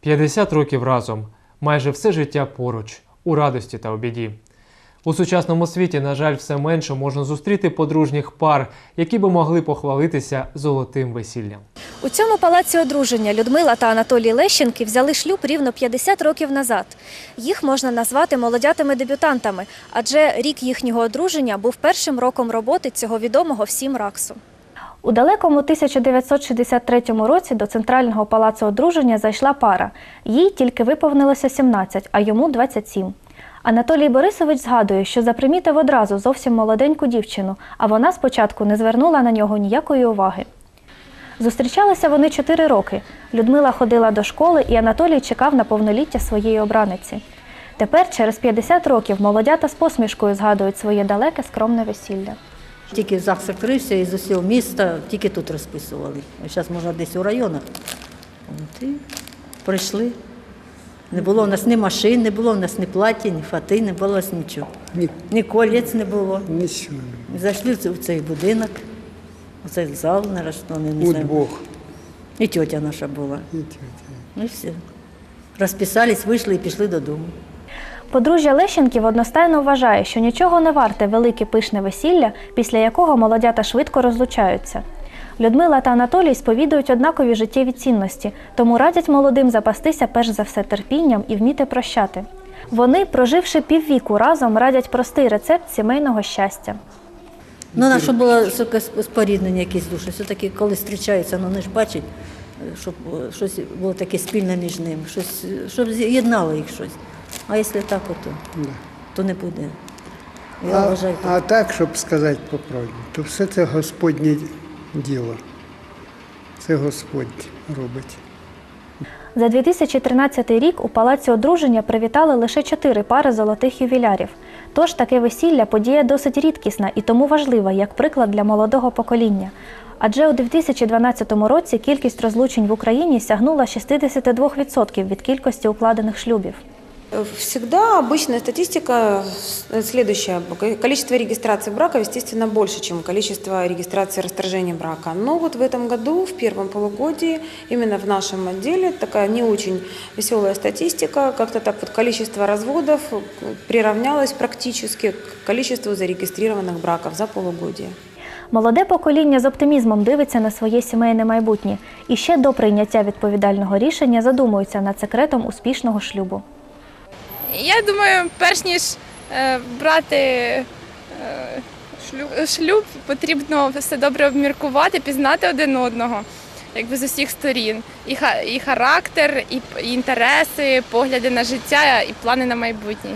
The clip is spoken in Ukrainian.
50 років разом, майже все життя поруч, у радості та у біді. У сучасному світі, на жаль, все менше можна зустріти подружніх пар, які би могли похвалитися золотим весіллям. У цьому палаці одруження Людмила та Анатолій Лещенки взяли шлюб рівно 50 років назад. Їх можна назвати молодятими дебютантами, адже рік їхнього одруження був першим роком роботи цього відомого всім раксу. У далекому 1963 році до центрального палацу одруження зайшла пара. Їй тільки виповнилося 17, а йому 27. Анатолій Борисович згадує, що запримітив одразу зовсім молоденьку дівчину, а вона спочатку не звернула на нього ніякої уваги. Зустрічалися вони чотири роки. Людмила ходила до школи, і Анатолій чекав на повноліття своєї обраниці. Тепер, через 50 років, молодята з посмішкою згадують своє далеке скромне весілля. Тільки ЗАГС відкрився і з усього міста, тільки тут розписували. Зараз можна десь у районах. От і прийшли. Не було у нас ні машин, не було у нас ні плаття, ні фати, не було у нас нічого. Ні, Ні колець не було. нічого. Зайшли в цей- будинок, у цей зал, наразі, не знаю. Удвох. І тьотя наша була. І тетя. Ну і все. Розписались, вийшли і пішли додому. Подружжя Лещенків одностайно вважає, що нічого не варте велике пишне весілля, після якого молодята швидко розлучаються. Людмила та Анатолій сповідують однакові життєві цінності, тому радять молодим запастися перш за все терпінням і вміти прощати. Вони, проживши піввіку разом, радять простий рецепт сімейного щастя. Ну, на що було споріднення якісь душі. Все-таки, коли зустрічаються, ну вони ж бачать, е, щоб е, щось було таке спільне між ними, щось, е, щоб з'єднало їх щось. А якщо так, то, Да. то не буде. Я А, вважаю, так. а так, щоб сказати по правді, то все це Господнє діло. Це Господь робить. За 2013 рік у палаці одруження привітали лише чотири пари золотих ювілярів. Тож таке весілля подія досить рідкісна і тому важлива як приклад для молодого покоління. Адже у 2012 році кількість розлучень в Україні сягнула 62% від кількості укладених шлюбів. Всегда обычная статистика э, следующая. Количество регистраций брака, естественно, больше, чем количество регистрации расторжения брака. Но вот в этом году, в первом полугодии, именно в нашем отделе, такая не очень веселая статистика. Как-то так вот количество разводов э, приравнялось практически к количеству зарегистрированных браков за полугодие. Молоде покоління з оптимізмом дивиться на своє сімейне майбутнє і ще до прийняття відповідального рішення задумується над секретом успішного шлюбу. Я думаю, перш ніж е, брати е, шлюб, шлюб, потрібно все добре обміркувати, пізнати один одного, якби з усіх сторін. І, ха- і характер, і, і інтереси, погляди на життя, і плани на майбутнє.